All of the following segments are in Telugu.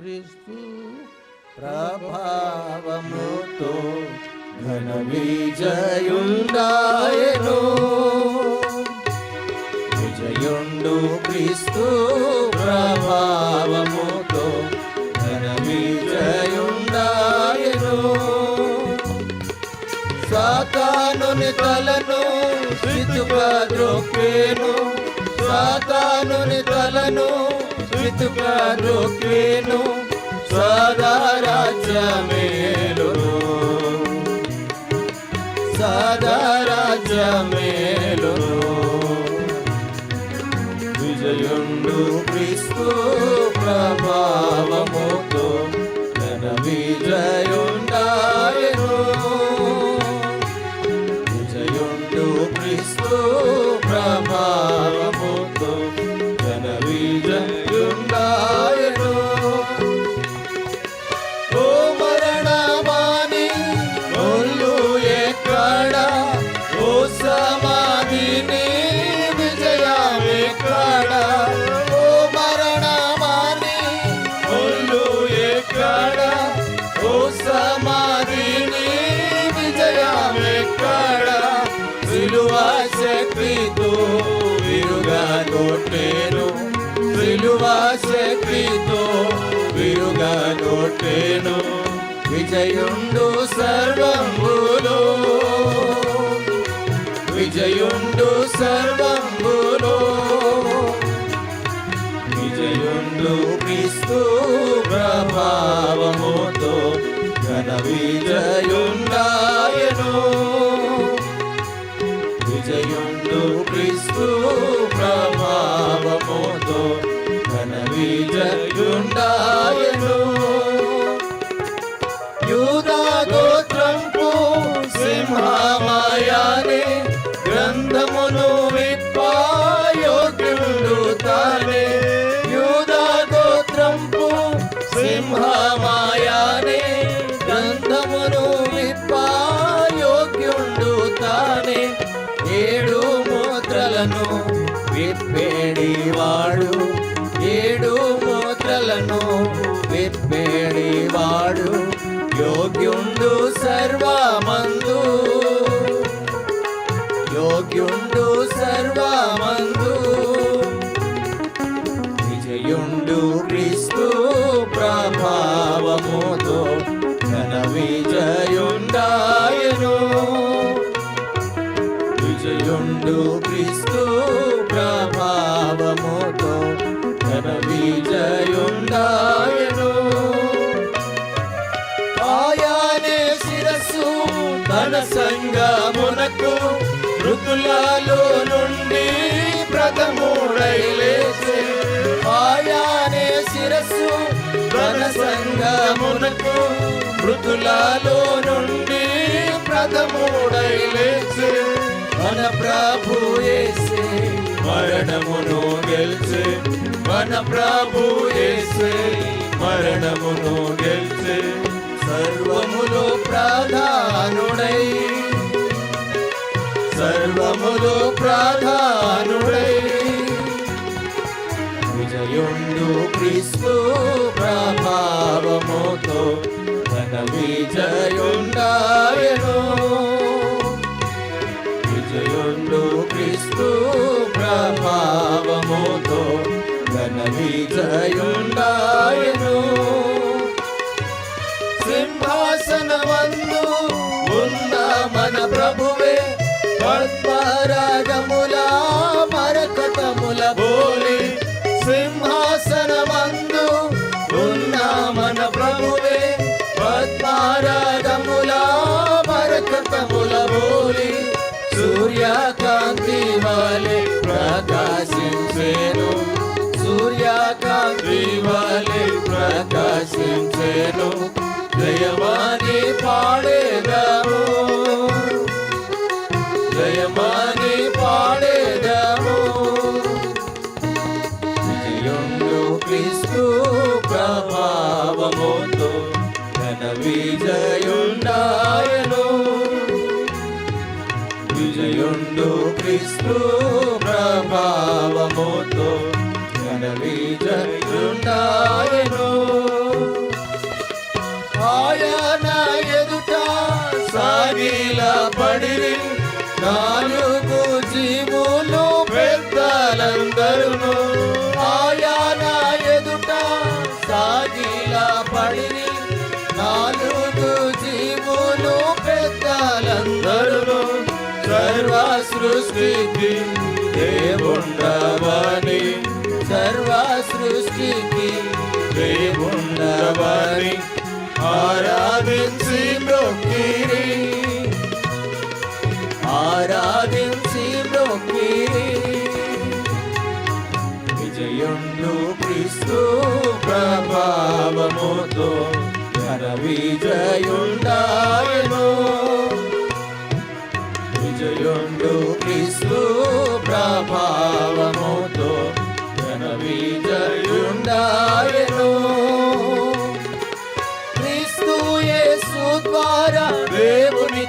క్రీస్తు ప్రభావముతో ఘన విజయుండాయను విజయుండు క్రీస్తు ప్రభావముతో ఘన విజయుండాయను సాతానుని తలను సిద్ధుగా ద్రోక్కేను సాతానుని తలను చితుగా ద్రోక్కేను సదా రాజ్యమేలును సదా రాజ్యమేలును విజయుండు క్రీస్తు ప్రభావముతో శక్తితో విరుగా నోటేను విజయుండు సర్వంబులో విజయుండు సర్వంబులో విజయుండు క్రీస్తు ప్రభావముతో ఘన విజయుండాయను. విజయుండు క్రీస్తు ప్రభావముతో యూదా గోత్రంపు సింహమాయానే గ్రంథమును విప్పాయోగ్యుడు తానే. యూదా గోత్రంపు సింహమాయానే గ్రంథమును విప్పాయోగ్యుడు తానే. ఏడు మూత్రలను విప్పేడివాడు ఏడు మూత్రలను యోగ్యుండు సర్వా తన సంగమునకు మృతులలో నుండి ప్రథముడై లేచే ఆయానే శిరస్సు తన సంగమునకు మృతులలో నుండి ప్రథముడై లేచే మన ప్రభు యేసే మరణమును గెలిచే మన ప్రభు యేసే మరణమును గెలిచే క్రీస్తు ప్రభావముతో ఘన విజయుండాయను. విజయుండు క్రీస్తు ప్రభావముతో ఘన విజయుండాయను. సూర్యకాంతి ప్రకాశించేను. జయమాని పాడేదాము. జయమాని పాడేదాము. విజయుండు క్రీస్తు ప్రభావముతో ఘన విజయుండాయను. విజయుండు క్రీస్తు ప్రభావముతో రాయను ఆయన ఎదుట సాగిల జీవులు పెద్దలందరును. ఆయన ఎదుట సాగిల పడిరి. నాలుగు జీవులు పెద్దలందరును. సర్వ సృష్టికి దేవుండవని సర్వ సృష్టికి దేవుండవని ఆరాధించి బ్రొక్కిరి. ఆరాధించి బ్రొక్కిరి. విజయుండు క్రీస్తు ప్రభావముతో ఘన విజయుండాయను. విజయుండు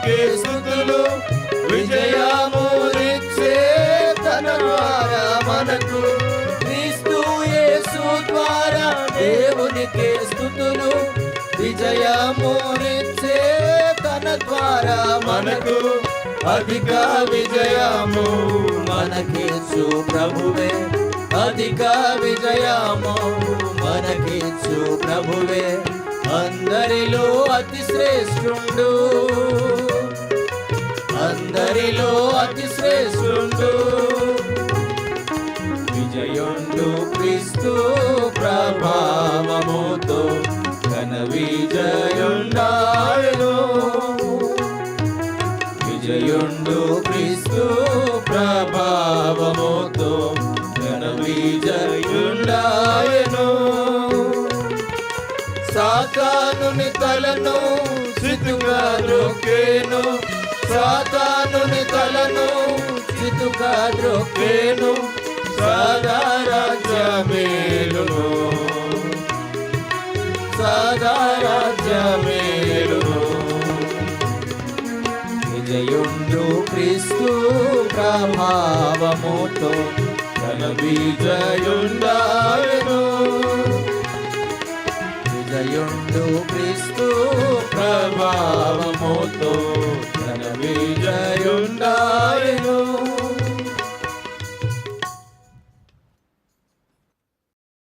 దేవునికి స్థుతులు విజయమునిచ్చే తన ద్వారా మనకు క్రీస్తు యేసు ద్వారా దేవునికి స్థుతులు విజయమునిచ్చే తన ద్వారా మనకు అధిక విజయము మనకిచ్చు ప్రభువే. అధిక విజయము మనకిచ్చు ప్రభువే. అందరిలో అతి శ్రేష్ఠుండు శ్రేష్ఠుండు విజయుండు క్రీస్తు ప్రభావముతో ఘన విజయుండాయను. విజయుండు క్రీస్తు ప్రభావముతో ఘన విజయుండాయను. సాతానుని తలను సితుగా ద్రొక్కేను సాతానుని తలను చితుగా ద్రొక్కేను సదా రాజ్యమేలును. సదా రాజ్యమేలును. విజయుండు క్రీస్తు ప్రభావముతో తన విజయుండాయను.